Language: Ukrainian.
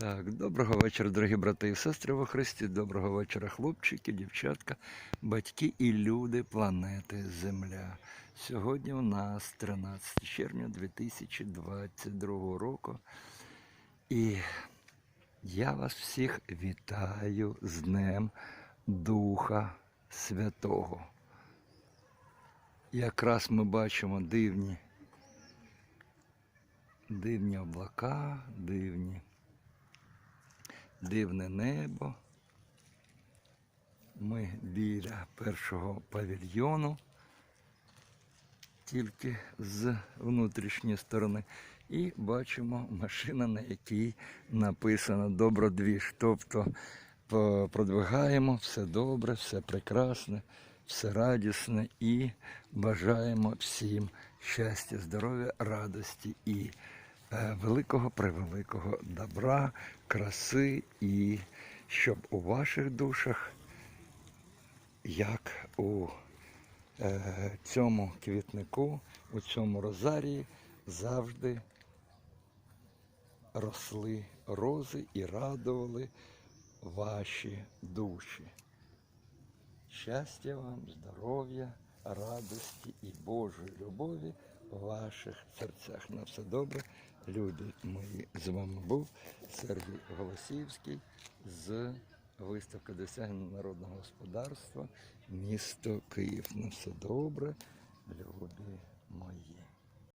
Так, доброго вечора, дорогі брати і сестри во Христі. Доброго вечора, хлопчики, дівчатка, батьки і люди планети Земля. Сьогодні у нас 13 червня 2022 року. І я вас всіх вітаю з Днем Духа Святого. Якраз ми бачимо дивні, дивні облака, дивні дивне небо. Ми біля першого павільйону, тільки з внутрішньої сторони. І бачимо машина, на якій написано Добродвіж. Тобто продвигаємо все добре, все прекрасне, все радісне і бажаємо всім щастя, здоров'я, радості і е, великого превеликого добра, краси і щоб у ваших душах, як у е, цьому квітнику, у цьому розарії завжди росли рози і радували ваші душі. Щастя вам, здоров'я, радості і Божої любові ваших серцях. На все добре, люди мої. З вами був Сергій Голосівський з виставки досягнень народного господарства місто Київ. На все добре, люди мої.